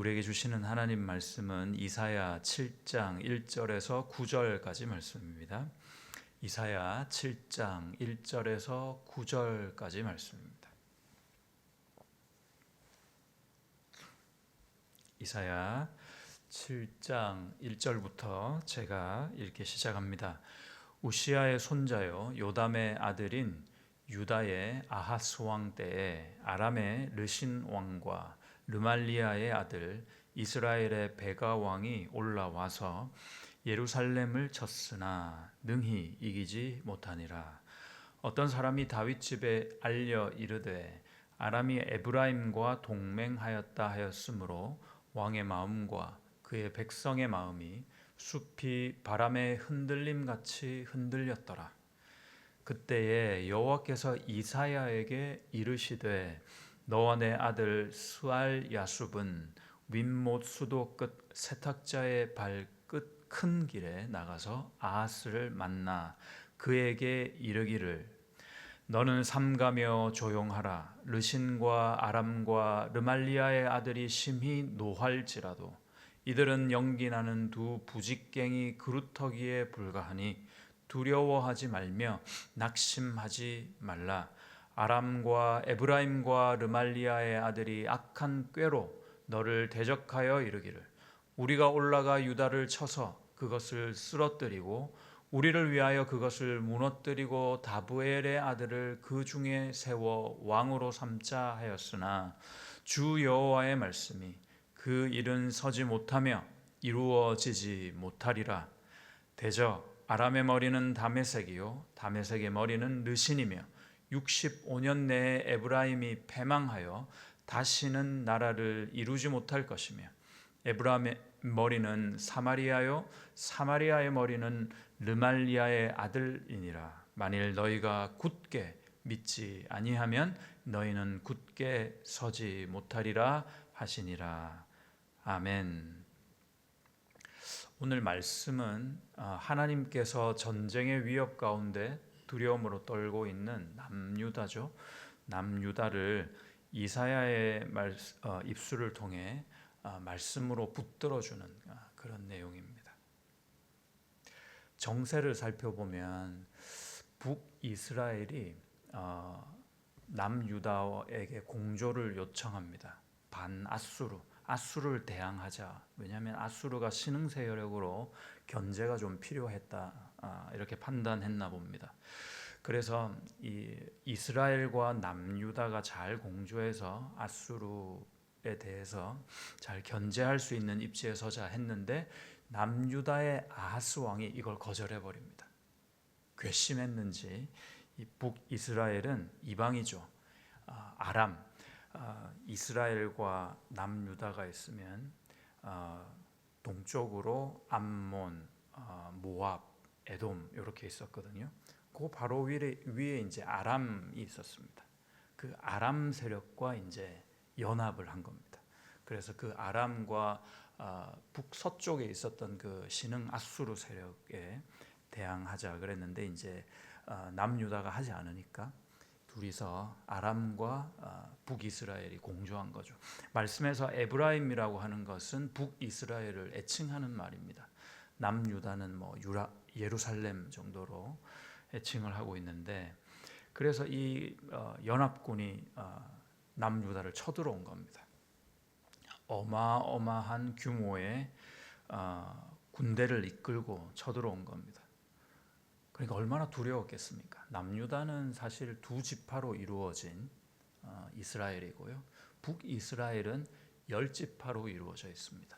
우리에게 주시는 하나님 말씀은 이사야 7장 1절에서 9절까지 말씀입니다. 이사야 7장 1절에서 9절까지 말씀입니다. 이사야 7장 1절부터 제가 읽기 시작합니다. 우시아의 손자요 요담의 아들인 유다의 아하스 왕 때에 아람의 르신 왕과 르말리아의 아들 이스라엘의 베가 왕이 올라와서 예루살렘을 쳤으나 능히 이기지 못하니라. 어떤 사람이 다윗 집에 알려 이르되 아람이 에브라임과 동맹하였다 하였으므로 왕의 마음과 그의 백성의 마음이 숲이 바람의 흔들림 같이 흔들렸더라. 그때에 여호와께서 이사야에게 이르시되 너와 내 아들 스알 야숲은 윗못 수도 끝 세탁자의 발끝 큰 길에 나가서 아하스를 만나 그에게 이르기를 너는 삼가며 조용하라. 르신과 아람과 르말리아의 아들이 심히 노할지라도 이들은 연기나는 두 부직갱이 그루터기에 불과하니 두려워하지 말며 낙심하지 말라 아람과 에브라임과 르말리아의 아들이 악한 꾀로 너를 대적하여 이르기를. 우리가 올라가 유다를 쳐서 그것을 쓰러뜨리고 우리를 위하여 그것을 무너뜨리고 다부엘의 아들을 그 중에 세워 왕으로 삼자 하였으나 주 여호와의 말씀이 그 일은 서지 못하며 이루어지지 못하리라. 대저 아람의 머리는 다메색이요 다메색의 머리는 르신이며 65년 내에 에브라임이 패망하여 다시는 나라를 이루지 못할 것이며 에브라임의 머리는 사마리아요 사마리아의 머리는 르말리아의 아들이니라 만일 너희가 굳게 믿지 아니하면 너희는 굳게 서지 못하리라 하시니라 아멘. 오늘 말씀은 아, 하나님께서 전쟁의 위협 가운데 두려움으로 떨고 있는 남유다죠. 남유다를 이사야의 말, 어, 입술을 통해 어, 말씀으로 붙들어주는 어, 그런 내용입니다. 정세를 살펴보면 북이스라엘이 어, 남유다에게 공조를 요청합니다. 반아수르, 아수르를 대항하자. 왜냐하면 아수르가 신흥 세력으로 견제가 좀 필요했다. 아, 이렇게 판단했나 봅니다. 그래서 이 이스라엘과 남유다가 잘 공조해서 아수르에 대해서 잘 견제할 수 있는 입지에 서자 했는데 남유다의 아하스 왕이 이걸 거절해 버립니다. 괘씸했는지 이 북이스라엘은 이방이죠. 아, 아람, 아, 이스라엘과 남유다가 있으면 아, 동쪽으로 암몬, 아, 모압, 에돔 이렇게 있었거든요. 그 바로 위에, 위에 이제 아람이 있었습니다. 그 아람 세력과 이제 연합을 한 겁니다. 그래서 그 아람과 어, 북서쪽에 있었던 그 신흥 아수르 세력에 대항하자 그랬는데 이제 어, 남유다가 하지 않으니까 둘이서 아람과 어, 북이스라엘이 공조한 거죠. 말씀에서 에브라임이라고 하는 것은 북이스라엘을 애칭하는 말입니다. 남유다는 뭐 유라, 예루살렘 정도로 애칭을 하고 있는데 그래서 이 어, 연합군이 어, 남유다를 쳐들어온 겁니다. 어마어마한 규모의 어, 군대를 이끌고 쳐들어온 겁니다. 그러니까 얼마나 두려웠겠습니까? 남유다는 사실 두 지파로 이루어진 이스라엘이고요. 북이스라엘은 열 지파로 이루어져 있습니다.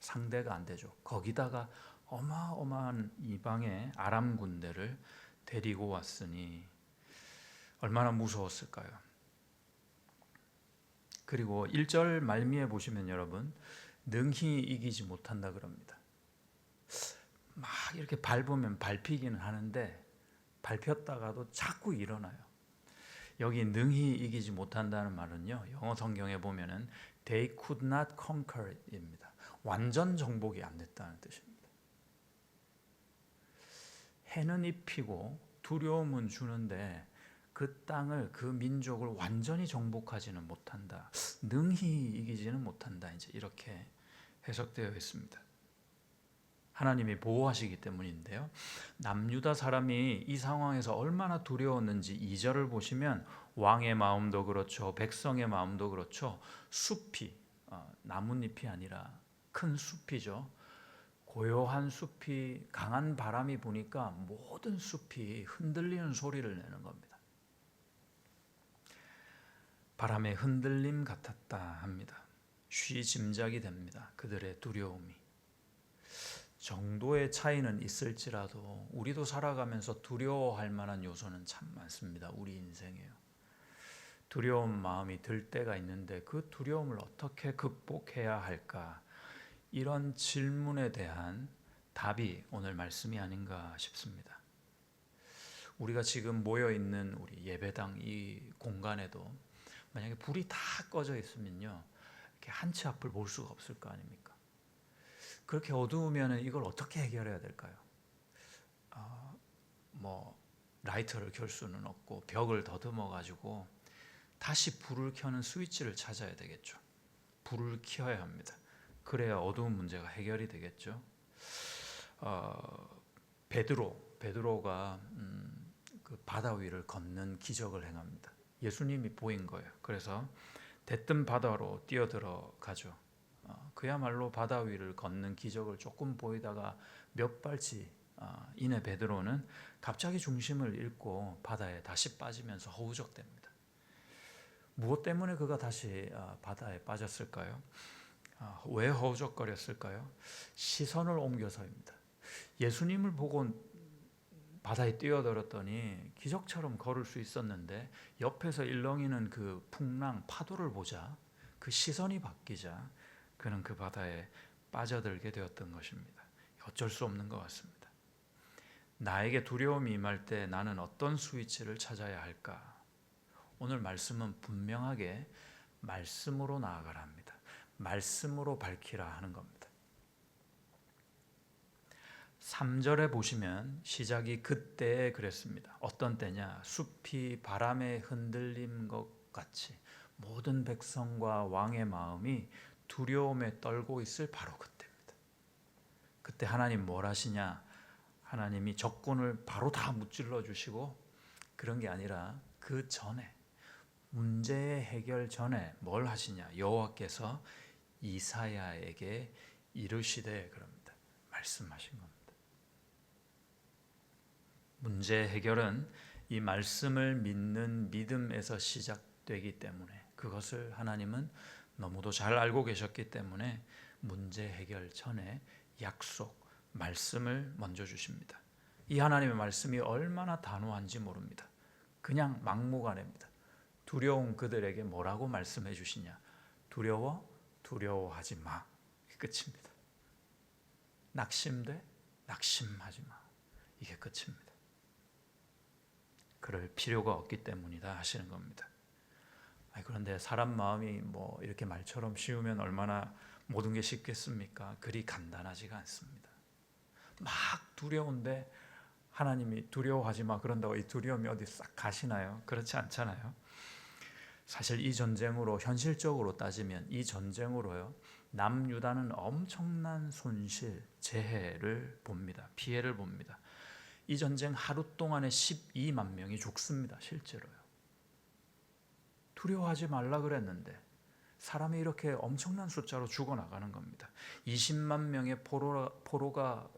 상대가 안 되죠. 거기다가 어마어마한 이방의 아람 군대를 데리고 왔으니 얼마나 무서웠을까요? 그리고 1절 말미에 보시면 여러분 능히 이기지 못한다 그럽니다. 막 이렇게 밟으면 밟히기는 하는데 밟혔다가도 자꾸 일어나요. 여기 능히 이기지 못한다는 말은요. 영어 성경에 보면은 they could not conquer입니다. 완전 정복이 안 됐다는 뜻입니다. 해는 입히고 두려움은 주는데 그 땅을 그 민족을 완전히 정복하지는 못한다. 능히 이기지는 못한다. 이제 이렇게 해석되어 있습니다. 하나님이 보호하시기 때문인데요. 남유다 사람이 이 상황에서 얼마나 두려웠는지 2절을 보시면 왕의 마음도 그렇죠. 백성의 마음도 그렇죠. 숲이 어, 나뭇잎이 아니라 큰 숲이죠. 고요한 숲이 강한 바람이 부니까 모든 숲이 흔들리는 소리를 내는 겁니다. 바람의 흔들림 같았다 합니다. 쉬 짐작이 됩니다. 그들의 두려움이. 정도의 차이는 있을지라도 우리도 살아가면서 두려워할 만한 요소는 참 많습니다. 우리 인생에요. 두려운 마음이 들 때가 있는데 그 두려움을 어떻게 극복해야 할까? 이런 질문에 대한 답이 오늘 말씀이 아닌가 싶습니다. 우리가 지금 모여 있는 우리 예배당 이 공간에도 만약에 불이 다 꺼져 있으면요. 이렇게 한치 앞을 볼 수가 없을 거 아닙니까? 그렇게 어두우면 이걸 어떻게 해결해야 될까요? 어, 뭐 라이터를 켤 수는 없고 벽을 더듬어 가지고 다시 불을 켜는 스위치를 찾아야 되겠죠. 불을 켜야 합니다. 그래야 어두운 문제가 해결이 되겠죠. 어, 베드로 베드로가 음, 그 바다 위를 걷는 기적을 행합니다. 예수님이 보인 거예요. 그래서 대뜸 바다로 뛰어들어 가죠. 어, 그야말로 바다 위를 걷는 기적을 조금 보이다가 몇 발치 어, 이내 베드로는 갑자기 중심을 잃고 바다에 다시 빠지면서 허우적됩니다. 무엇 때문에 그가 다시 어, 바다에 빠졌을까요? 어, 왜 허우적거렸을까요? 시선을 옮겨서입니다. 예수님을 보고 바다에 뛰어들었더니 기적처럼 걸을 수 있었는데 옆에서 일렁이는 그 풍랑 파도를 보자 그 시선이 바뀌자 그는 그 바다에 빠져들게 되었던 것입니다. 어쩔 수 없는 것 같습니다. 나에게 두려움이 임할 때 나는 어떤 스위치를 찾아야 할까? 오늘 말씀은 분명하게 말씀으로 나아가라 합니다. 말씀으로 밝히라 하는 겁니다. 3절에 보시면 시작이 그때에 그랬습니다. 어떤 때냐? 숲이 바람에 흔들림 것 같이 모든 백성과 왕의 마음이 두려움에 떨고 있을 바로 그때입니다. 그때 하나님 뭘 하시냐? 하나님이 적군을 바로 다 무찔러 주시고 그런 게 아니라 그 전에 문제의 해결 전에 뭘 하시냐? 여호와께서 이사야에게 이르시되 그럽니다. 말씀하신 겁니다. 문제 해결은 이 말씀을 믿는 믿음에서 시작되기 때문에 그것을 하나님은 너무도 잘 알고 계셨기 때문에 문제 해결 전에 약속, 말씀을 먼저 주십니다. 이 하나님의 말씀이 얼마나 단호한지 모릅니다. 그냥 막무가내입니다. 두려운 그들에게 뭐라고 말씀해 주시냐? 두려워? 두려워하지 마. 끝입니다. 낙심돼? 낙심하지 마. 이게 끝입니다. 그럴 필요가 없기 때문이다 하시는 겁니다. 그런데 사람 마음이 뭐 이렇게 말처럼 쉬우면 얼마나 모든 게 쉽겠습니까? 그리 간단하지가 않습니다. 막 두려운데 하나님이 두려워하지 마 그런다고 이 두려움이 어디 싹 가시나요? 그렇지 않잖아요. 사실 이 전쟁으로 현실적으로 따지면 이 전쟁으로요 남유다는 엄청난 손실, 재해를 봅니다. 피해를 봅니다. 이 전쟁 하루 동안에 12만 명이 죽습니다. 실제로요. 두려워하지 말라 그랬는데 사람이 이렇게 엄청난 숫자로 죽어 나가는 겁니다. 20만 명의 포로가, 포로가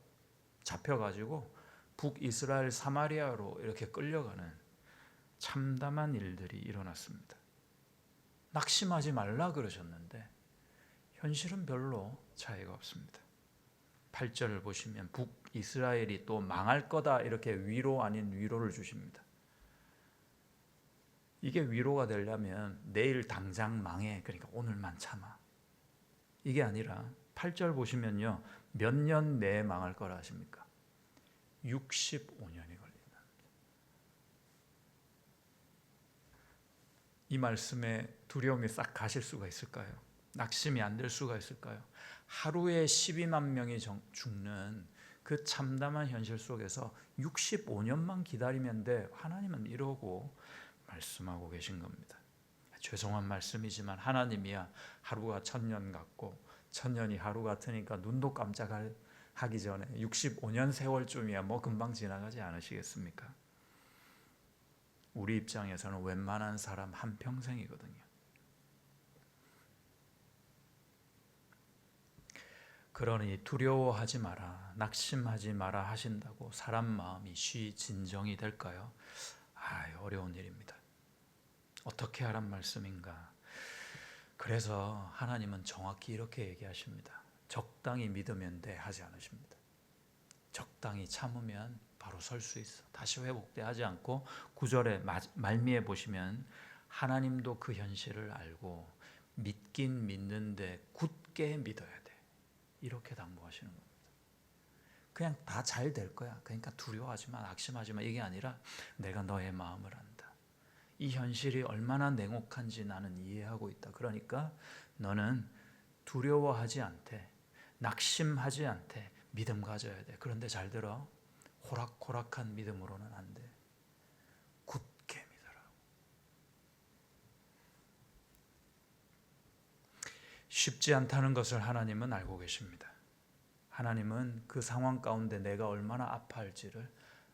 잡혀가지고 북이스라엘 사마리아로 이렇게 끌려가는 참담한 일들이 일어났습니다. 낙심하지 말라 그러셨는데 현실은 별로 차이가 없습니다. 8절을 보시면 북이스라엘이 또 망할 거다 이렇게 위로 아닌 위로를 주십니다. 이게 위로가 되려면 내일 당장 망해. 그러니까 오늘만 참아. 이게 아니라 8절 보시면요. 몇 년 내에 망할 거라 하십니까? 65년이 걸린다. 이 말씀에 두려움이 싹 가실 수가 있을까요? 낙심이 안 될 수가 있을까요? 하루에 12만 명이 죽는 그 참담한 현실 속에서 65년만 기다리면 돼. 하나님은 이러고 말씀하고 계신 겁니다. 죄송한 말씀이지만 하나님이야 하루가 천년 같고 천년이 하루 같으니까 눈도 깜짝할 하기 전에 65년 세월쯤이야 뭐 금방 지나가지 않으시겠습니까? 우리 입장에서는 웬만한 사람 한 평생이거든요. 그러니 두려워하지 마라, 낙심하지 마라 하신다고 사람 마음이 쉬 진정이 될까요? 아, 어려운 일입니다. 어떻게 하란 말씀인가? 그래서 하나님은 정확히 이렇게 얘기하십니다. 적당히 믿으면 돼 하지 않으십니다. 적당히 참으면 바로 설 수 있어. 다시 회복돼 하지 않고 구절에 말미에 보시면 하나님도 그 현실을 알고 믿긴 믿는데 굳게 믿어야 돼. 이렇게 당부하시는 겁니다. 그냥 다 잘 될 거야. 그러니까 두려워하지 마, 낙심하지 마. 이게 아니라 내가 너의 마음을 안다. 이 현실이 얼마나 냉혹한지 나는 이해하고 있다. 그러니까 너는 두려워하지 않되 낙심하지 않되 믿음 가져야 돼. 그런데 잘 들어. 호락호락한 믿음으로는 안 돼. 굳게 믿어라. 쉽지 않다는 것을 하나님은 알고 계십니다. 하나님은 그 상황 가운데 내가 얼마나 아파할지를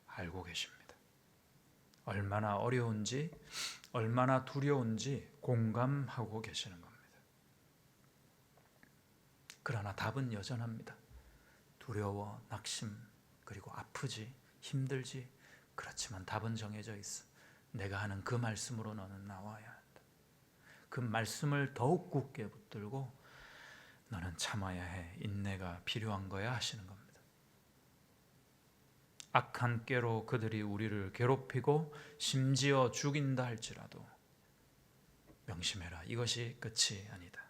알고 계십니다. 얼마나 어려운지, 얼마나 두려운지 공감하고 계시는 겁니다. 그러나 답은 여전합니다. 두려워, 낙심, 그리고 아프지, 힘들지. 그렇지만 답은 정해져 있어. 내가 하는 그 말씀으로 너는 나와야 한다. 그 말씀을 더욱 굳게 붙들고 너는 참아야 해. 인내가 필요한 거야 하시는 겁니다. 악한 꾀로 그들이 우리를 괴롭히고 심지어 죽인다 할지라도 명심해라. 이것이 끝이 아니다.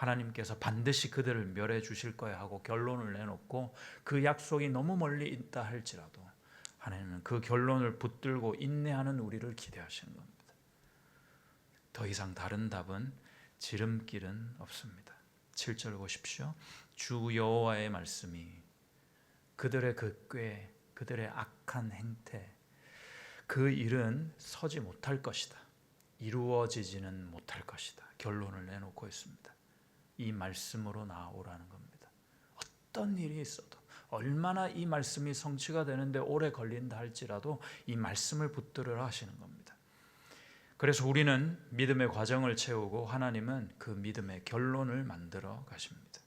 하나님께서 반드시 그들을 멸해 주실 거야 하고 결론을 내놓고 그 약속이 너무 멀리 있다 할지라도 하나님은 그 결론을 붙들고 인내하는 우리를 기대하시는 겁니다. 더 이상 다른 답은 지름길은 없습니다. 7절 보십시오. 주 여호와의 말씀이 그들의 그 꾀, 그들의 악한 행태, 그 일은 서지 못할 것이다. 이루어지지는 못할 것이다. 결론을 내놓고 있습니다. 이 말씀으로 나오라는 겁니다. 어떤 일이 있어도 얼마나 이 말씀이 성취가 되는데 오래 걸린다 할지라도 이 말씀을 붙들으라 하시는 겁니다. 그래서 우리는 믿음의 과정을 채우고 하나님은 그 믿음의 결론을 만들어 가십니다.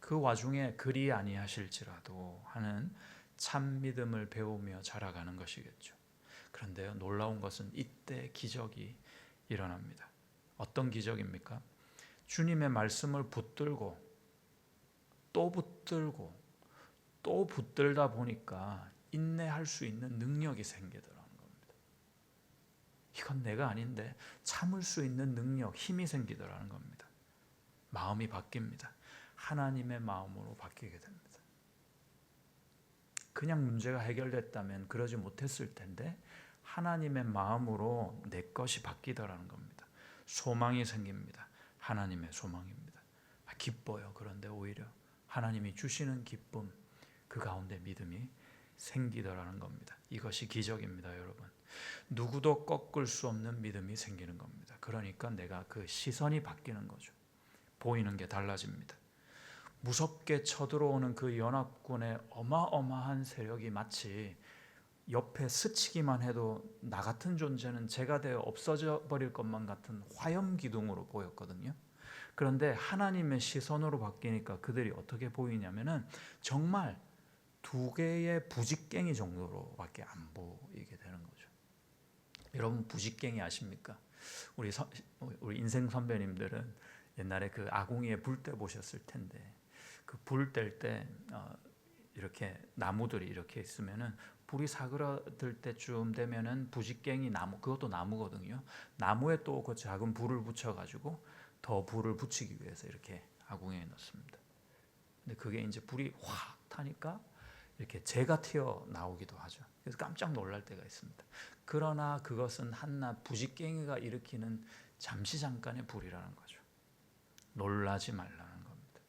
그 와중에 그리 아니하실지라도 하는 참 믿음을 배우며 자라가는 것이겠죠. 그런데요, 놀라운 것은 이때 기적이 일어납니다. 어떤 기적입니까? 주님의 말씀을 붙들고 또 붙들고 또 붙들다 보니까 인내할 수 있는 능력이 생기더라는 겁니다. 이건 내가 아닌데 참을 수 있는 능력, 힘이 생기더라는 겁니다. 마음이 바뀝니다. 하나님의 마음으로 바뀌게 됩니다. 그냥 문제가 해결됐다면 그러지 못했을 텐데 하나님의 마음으로 내 것이 바뀌더라는 겁니다. 소망이 생깁니다. 하나님의 소망입니다. 아, 기뻐요. 그런데 오히려 하나님이 주시는 기쁨 그 가운데 믿음이 생기더라는 겁니다. 이것이 기적입니다, 여러분. 누구도 꺾을 수 없는 믿음이 생기는 겁니다. 그러니까 내가 그 시선이 바뀌는 거죠. 보이는 게 달라집니다. 무섭게 쳐들어오는 그 연합군의 어마어마한 세력이 마치 옆에 스치기만 해도 나 같은 존재는 제가 되어 없어져 버릴 것만 같은 화염 기둥으로 보였거든요. 그런데 하나님의 시선으로 바뀌니까 그들이 어떻게 보이냐면은 정말 두 개의 부직갱이 정도로밖에 안 보이게 되는 거죠. 여러분 부직갱이 아십니까? 우리 서, 우리 인생 선배님들은 옛날에 그 아궁이에 불 때 보셨을 텐데 그 불 뗄때 어, 이렇게 나무들이 이렇게 있으면은 불이 사그라들 때쯤 되면은 부직갱이 나무 그것도 나무거든요. 나무에 또 그 작은 불을 붙여 가지고 더 불을 붙이기 위해서 이렇게 아궁이에 넣습니다. 근데 그게 이제 불이 확 타니까 이렇게 재가 튀어 나오기도 하죠. 그래서 깜짝 놀랄 때가 있습니다. 그러나 그것은 한낱 부직갱이가 일으키는 잠시 잠깐의 불이라는 거죠. 놀라지 말라는 겁니다.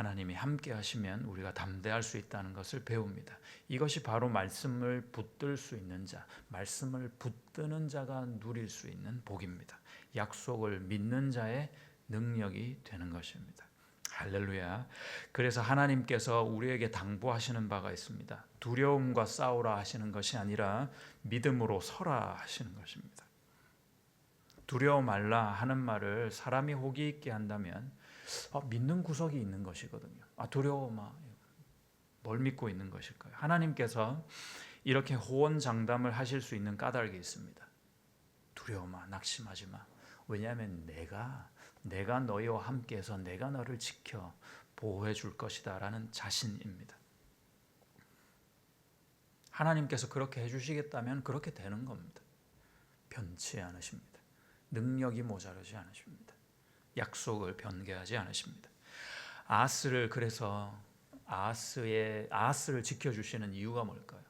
하나님이 함께 하시면 우리가 담대할 수 있다는 것을 배웁니다. 이것이 바로 말씀을 붙들 수 있는 자, 말씀을 붙드는 자가 누릴 수 있는 복입니다. 약속을 믿는 자의 능력이 되는 것입니다. 할렐루야. 그래서 하나님께서 우리에게 당부하시는 바가 있습니다. 두려움과 싸우라 하시는 것이 아니라 믿음으로 서라 하시는 것입니다. 두려워 말라 하는 말을 사람이 호기 있게 한다면 어, 믿는 구석이 있는 것이거든요. 아 두려워 마. 뭘 믿고 있는 것일까요? 하나님께서 이렇게 호언장담을 하실 수 있는 까닭이 있습니다. 두려워 마, 낙심하지 마. 왜냐하면 내가 내가 너희와 함께해서 내가 너를 지켜 보호해 줄 것이다라는 자신입니다. 하나님께서 그렇게 해주시겠다면 그렇게 되는 겁니다. 변치 않으십니다. 능력이 모자르지 않으십니다. 약속을 변개하지 않으십니다. 아스를 그래서 아스의 아스를 지켜 주시는 이유가 뭘까요?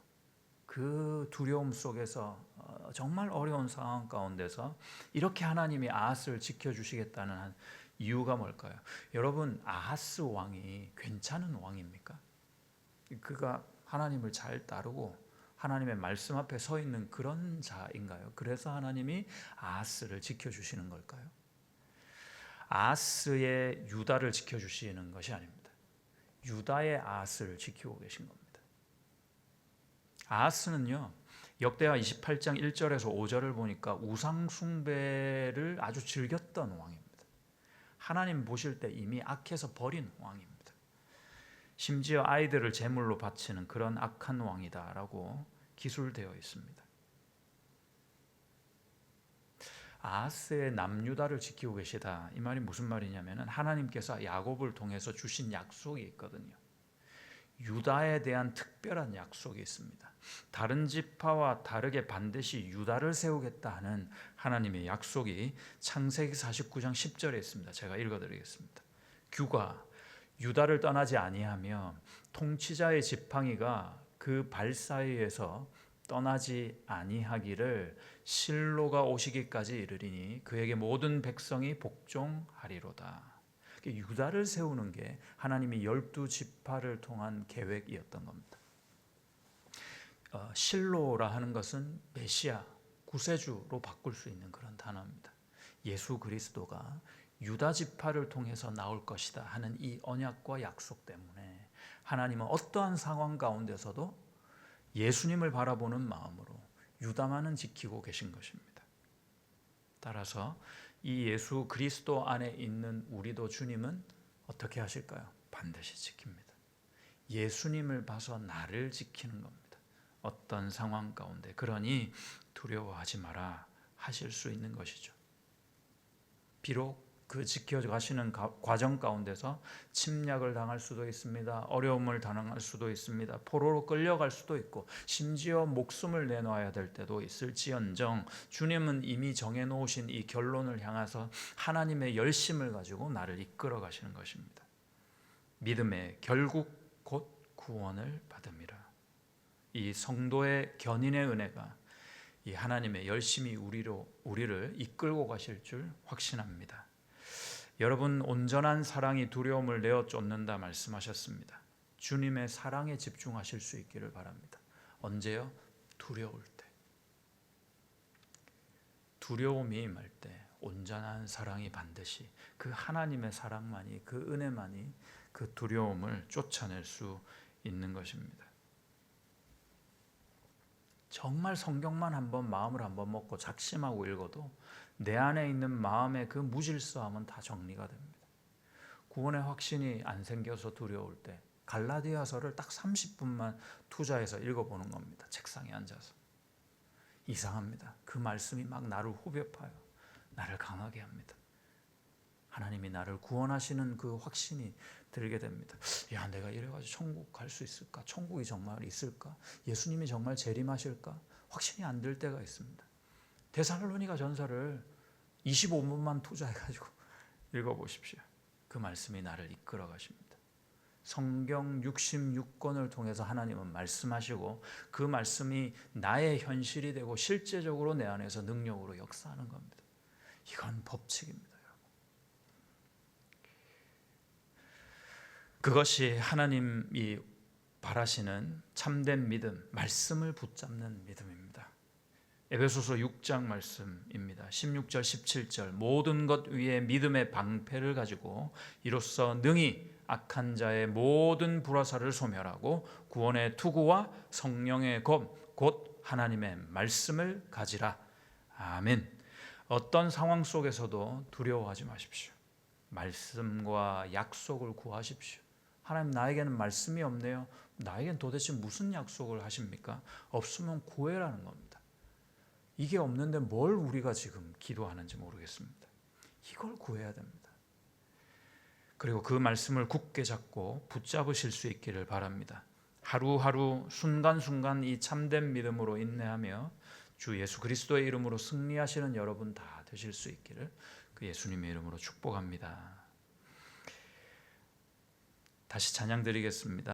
그 두려움 속에서 어, 정말 어려운 상황 가운데서 이렇게 하나님이 아하스를 지켜주시겠다는 이유가 뭘까요? 여러분 아하스 왕이 괜찮은 왕입니까? 그가 하나님을 잘 따르고 하나님의 말씀 앞에 서 있는 그런 자인가요? 그래서 하나님이 아하스를 지켜주시는 걸까요? 아하스의 유다를 지켜주시는 것이 아닙니다. 유다의 아하스를 지키고 계신 겁니다. 아하스는요 역대하 28장 1절에서 5절을 보니까 우상 숭배를 아주 즐겼던 왕입니다. 하나님 보실 때 이미 악해서 버린 왕입니다. 심지어 아이들을 제물로 바치는 그런 악한 왕이다라고 기술되어 있습니다. 아하스의 남유다를 지키고 계시다. 이 말이 무슨 말이냐면 하나님께서 야곱을 통해서 주신 약속이 있거든요. 유다에 대한 특별한 약속이 있습니다. 다른 지파와 다르게 반드시 유다를 세우겠다 하는 하나님의 약속이 창세기 49장 10절에 있습니다. 제가 읽어 드리겠습니다. 규가 유다를 떠나지 아니하며 통치자의 지팡이가 그 발 사이에서 떠나지 아니하기를 실로가 오시기까지 이르리니 그에게 모든 백성이 복종하리로다. 유다를 세우는 게 하나님이 열두 지파를 통한 계획이었던 겁니다. 어, 실로라 하는 것은 메시아 구세주로 바꿀 수 있는 그런 단어입니다. 예수 그리스도가 유다 지파를 통해서 나올 것이다 하는 이 언약과 약속 때문에 하나님은 어떠한 상황 가운데서도 예수님을 바라보는 마음으로 유다만은 지키고 계신 것입니다. 따라서 이 예수 그리스도 안에 있는 우리도 주님은 어떻게 하실까요? 반드시 지킵니다. 예수님을 봐서 나를 지키는 겁니다. 어떤 상황 가운데 그러니 두려워하지 마라 하실 수 있는 것이죠. 비록 그 지켜가시는 과정 가운데서 침략을 당할 수도 있습니다. 어려움을 당할 수도 있습니다. 포로로 끌려갈 수도 있고 심지어 목숨을 내놓아야 될 때도 있을지언정 주님은 이미 정해 놓으신 이 결론을 향해서 하나님의 열심을 가지고 나를 이끌어 가시는 것입니다. 믿음의 결국 곧 구원을 받음이라. 이 성도의 견인의 은혜가 이 하나님의 열심히 우리로 우리를 이끌고 가실 줄 확신합니다. 여러분 온전한 사랑이 두려움을 내어 쫓는다 말씀하셨습니다. 주님의 사랑에 집중하실 수 있기를 바랍니다. 언제요? 두려울 때. 두려움이 임할 때 온전한 사랑이 반드시 그 하나님의 사랑만이 그 은혜만이 그 두려움을 쫓아낼 수 있는 것입니다. 정말 성경만 한번 마음을 한번 먹고 작심하고 읽어도 내 안에 있는 마음의 그 무질서함은 다 정리가 됩니다. 구원의 확신이 안 생겨서 두려울 때 갈라디아서를 딱 30분만 투자해서 읽어보는 겁니다. 책상에 앉아서. 이상합니다. 그 말씀이 막 나를 후벼 파요. 나를 강하게 합니다. 하나님이 나를 구원하시는 그 확신이 들게 됩니다. 야, 내가 이래가지고 천국 갈 수 있을까? 천국이 정말 있을까? 예수님이 정말 재림하실까? 확신이 안 들 때가 있습니다. 데살로니가 전서를 25분만 투자해가지고 읽어보십시오. 그 말씀이 나를 이끌어 가십니다. 성경 66권을 통해서 하나님은 말씀하시고 그 말씀이 나의 현실이 되고 실제적으로 내 안에서 능력으로 역사하는 겁니다. 이건 법칙입니다. 그것이 하나님이 바라시는 참된 믿음, 말씀을 붙잡는 믿음입니다. 에베소서 6장 말씀입니다. 16절 17절 모든 것 위에 믿음의 방패를 가지고 이로써 능히 악한 자의 모든 불화살을 소멸하고 구원의 투구와 성령의 검, 곧 하나님의 말씀을 가지라. 아멘. 어떤 상황 속에서도 두려워하지 마십시오. 말씀과 약속을 구하십시오. 하나님 나에게는 말씀이 없네요. 나에겐 도대체 무슨 약속을 하십니까? 없으면 구해라는 겁니다. 이게 없는데 뭘 우리가 지금 기도하는지 모르겠습니다. 이걸 구해야 됩니다. 그리고 그 말씀을 굳게 잡고 붙잡으실 수 있기를 바랍니다. 하루하루 순간순간 이 참된 믿음으로 인내하며 주 예수 그리스도의 이름으로 승리하시는 여러분 다 되실 수 있기를 그 예수님의 이름으로 축복합니다. 다시 찬양 드리겠습니다.